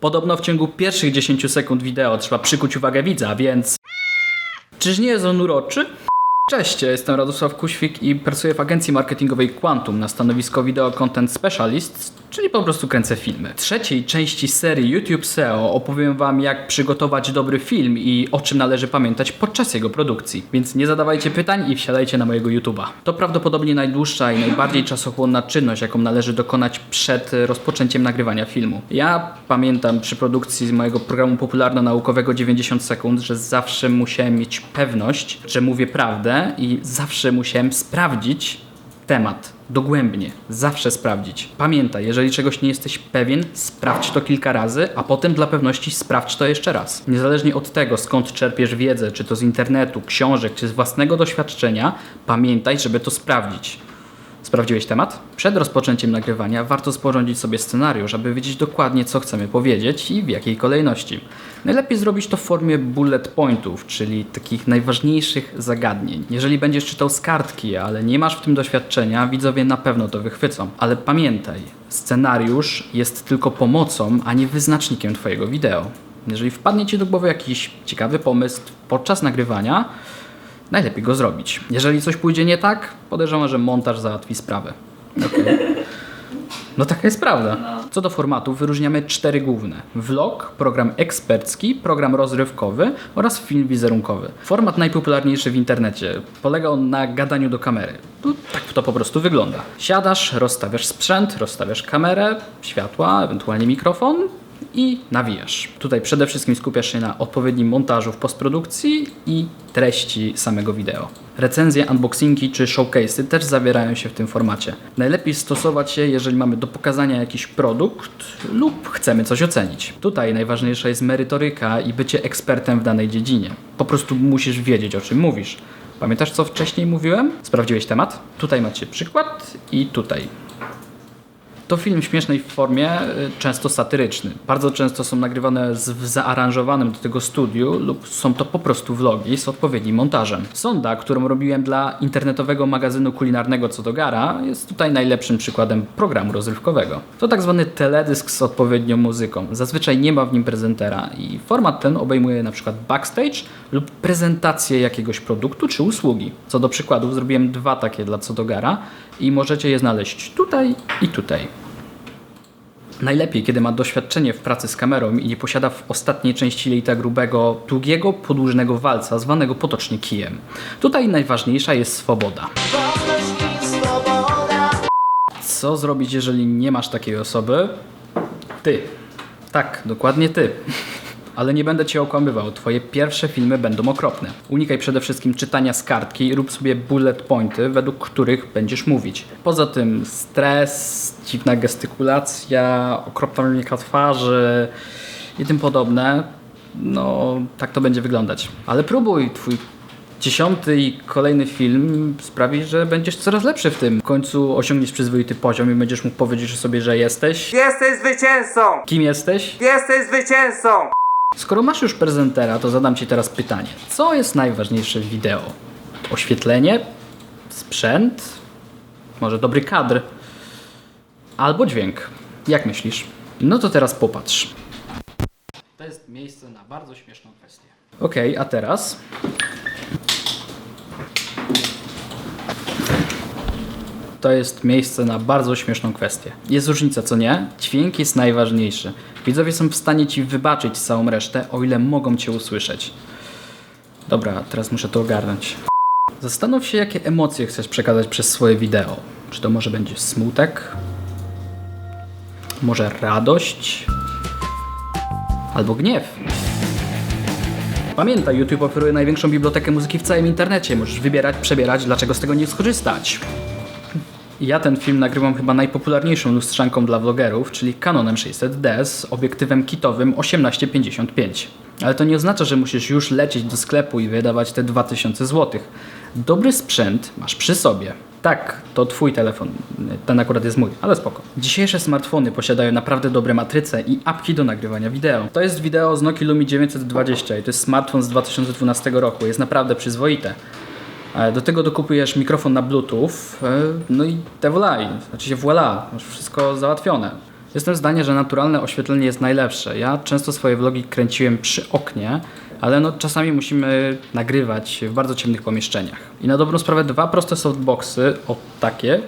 Podobno w ciągu pierwszych 10 sekund wideo trzeba przykuć uwagę widza, więc... Czyż nie jest on uroczy? Cześć, ja jestem Radosław Kuświk i pracuję w agencji marketingowej Quantum na stanowisko Video Content Specialist, czyli po prostu kręcę filmy. W trzeciej części serii YouTube SEO opowiem Wam jak przygotować dobry film i o czym należy pamiętać podczas jego produkcji. Więc nie zadawajcie pytań i wsiadajcie na mojego YouTube'a. To prawdopodobnie najdłuższa i najbardziej czasochłonna czynność, jaką należy dokonać przed rozpoczęciem nagrywania filmu. Ja pamiętam przy produkcji mojego programu popularno-naukowego 90 sekund, że zawsze musiałem mieć pewność, że mówię prawdę i zawsze musiałem sprawdzić temat dogłębnie, zawsze sprawdzić. Pamiętaj, jeżeli czegoś nie jesteś pewien, sprawdź to kilka razy, a potem dla pewności sprawdź to jeszcze raz. Niezależnie od tego, skąd czerpiesz wiedzę, czy to z internetu, książek, czy z własnego doświadczenia, pamiętaj, żeby to sprawdzić. Sprawdziłeś temat? Przed rozpoczęciem nagrywania warto sporządzić sobie scenariusz, aby wiedzieć dokładnie, co chcemy powiedzieć i w jakiej kolejności. Najlepiej zrobić to w formie bullet pointów, czyli takich najważniejszych zagadnień. Jeżeli będziesz czytał z kartki, ale nie masz w tym doświadczenia, widzowie na pewno to wychwycą. Ale pamiętaj, scenariusz jest tylko pomocą, a nie wyznacznikiem Twojego wideo. Jeżeli wpadnie Ci do głowy jakiś ciekawy pomysł podczas nagrywania, najlepiej go zrobić. Jeżeli coś pójdzie nie tak, podejrzewam, że montaż załatwi sprawę. Okej. No taka jest prawda. Co do formatów, wyróżniamy cztery główne. Vlog, program ekspercki, program rozrywkowy oraz film wizerunkowy. Format najpopularniejszy w internecie. Polega on na gadaniu do kamery. Tu tak to po prostu wygląda. Siadasz, rozstawiasz sprzęt, rozstawiasz kamerę, światła, ewentualnie mikrofon i nawijasz. Tutaj przede wszystkim skupiasz się na odpowiednim montażu w postprodukcji i treści samego wideo. Recenzje, unboxingi czy showcase'y też zawierają się w tym formacie. Najlepiej stosować je, jeżeli mamy do pokazania jakiś produkt lub chcemy coś ocenić. Tutaj najważniejsza jest merytoryka i bycie ekspertem w danej dziedzinie. Po prostu musisz wiedzieć o czym mówisz. Pamiętasz co wcześniej mówiłem? Sprawdziłeś temat? Tutaj macie przykład i tutaj. To film w śmiesznej formie, y, często satyryczny. Bardzo często są nagrywane z, w zaaranżowanym do tego studiu lub są to po prostu vlogi z odpowiednim montażem. Sonda, którą robiłem dla internetowego magazynu kulinarnego Co do Gara, jest tutaj najlepszym przykładem programu rozrywkowego. To tak zwany teledysk z odpowiednią muzyką. Zazwyczaj nie ma w nim prezentera i format ten obejmuje na przykład backstage lub prezentację jakiegoś produktu czy usługi. Co do przykładów zrobiłem dwa takie dla Co do Gara i możecie je znaleźć tutaj i tutaj. Najlepiej, kiedy ma doświadczenie w pracy z kamerą i nie posiada w ostatniej części lejta grubego, długiego, podłużnego walca, zwanego potocznie kijem. Tutaj najważniejsza jest swoboda. Co zrobić, jeżeli nie masz takiej osoby? Ty. Tak, dokładnie ty. Ale nie będę cię okłamywał, twoje pierwsze filmy będą okropne. Unikaj przede wszystkim czytania z kartki i rób sobie bullet pointy, według których będziesz mówić. Poza tym stres, dziwna gestykulacja, okropna twarzy i tym podobne, no tak to będzie wyglądać. Ale próbuj, twój dziesiąty i kolejny film sprawi, że będziesz coraz lepszy w tym. W końcu osiągniesz przyzwoity poziom i będziesz mógł powiedzieć sobie, że jesteś. Jesteś zwycięzcą! Kim jesteś? Jesteś zwycięzcą! Skoro masz już prezentera, to zadam Ci teraz pytanie. Co jest najważniejsze w wideo? Oświetlenie? Sprzęt? Może dobry kadr? Albo dźwięk? Jak myślisz? No to teraz popatrz. To jest miejsce na bardzo śmieszną kwestię. Okej, a teraz? To jest miejsce na bardzo śmieszną kwestię. Jest różnica, co nie? Dźwięk jest najważniejszy. Widzowie są w stanie ci wybaczyć całą resztę, o ile mogą cię usłyszeć. Dobra, teraz muszę to ogarnąć. Zastanów się, jakie emocje chcesz przekazać przez swoje wideo. Czy to może będzie smutek? Może radość? Albo gniew? Pamiętaj, YouTube oferuje największą bibliotekę muzyki w całym internecie. Możesz wybierać, przebierać, dlaczego z tego nie skorzystać. Ja ten film nagrywam chyba najpopularniejszą lustrzanką dla vlogerów, czyli Canonem 600D z obiektywem kitowym 1855. Ale to nie oznacza, że musisz już lecieć do sklepu i wydawać te 2000 zł. Dobry sprzęt masz przy sobie. Tak, to twój telefon. Ten akurat jest mój, ale spoko. Dzisiejsze smartfony posiadają naprawdę dobre matryce i apki do nagrywania wideo. To jest wideo z Nokia Lumia 920 i to jest smartfon z 2012 roku. Jest naprawdę przyzwoite. E, Do tego dokupujesz mikrofon na Bluetooth, e, no i te voilà, znaczy się voilà, masz wszystko załatwione. Jestem zdania, że naturalne oświetlenie jest najlepsze. Ja często swoje vlogi kręciłem przy oknie, ale no czasami musimy nagrywać w bardzo ciemnych pomieszczeniach. I na dobrą sprawę dwa proste softboxy, o takie,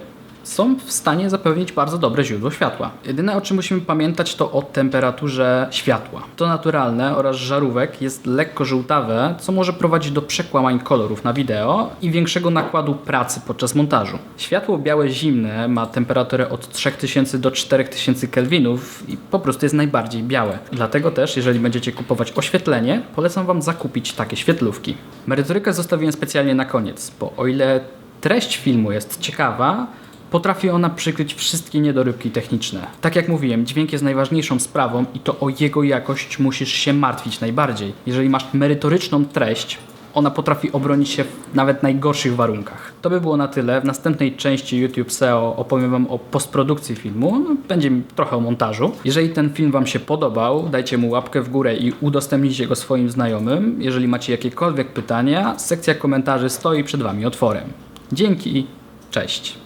są w stanie zapewnić bardzo dobre źródło światła. Jedyne o czym musimy pamiętać to o temperaturze światła. To naturalne oraz żarówek jest lekko żółtawe, co może prowadzić do przekłamań kolorów na wideo i większego nakładu pracy podczas montażu. Światło białe zimne ma temperaturę od 3000 do 4000 kelwinów i po prostu jest najbardziej białe. Dlatego też, jeżeli będziecie kupować oświetlenie, polecam Wam zakupić takie świetlówki. Merytorykę zostawiłem specjalnie na koniec, bo o ile treść filmu jest ciekawa, Potrafi ona przykryć wszystkie niedorybki techniczne. Tak jak mówiłem, dźwięk jest najważniejszą sprawą i to o jego jakość musisz się martwić najbardziej. Jeżeli masz merytoryczną treść, ona potrafi obronić się w nawet najgorszych warunkach. To by było na tyle. W następnej części YouTube SEO opowiem Wam o postprodukcji filmu. Będzie trochę o montażu. Jeżeli ten film Wam się podobał, dajcie mu łapkę w górę i udostępnijcie go swoim znajomym. Jeżeli macie jakiekolwiek pytania, sekcja komentarzy stoi przed Wami otworem. Dzięki, cześć.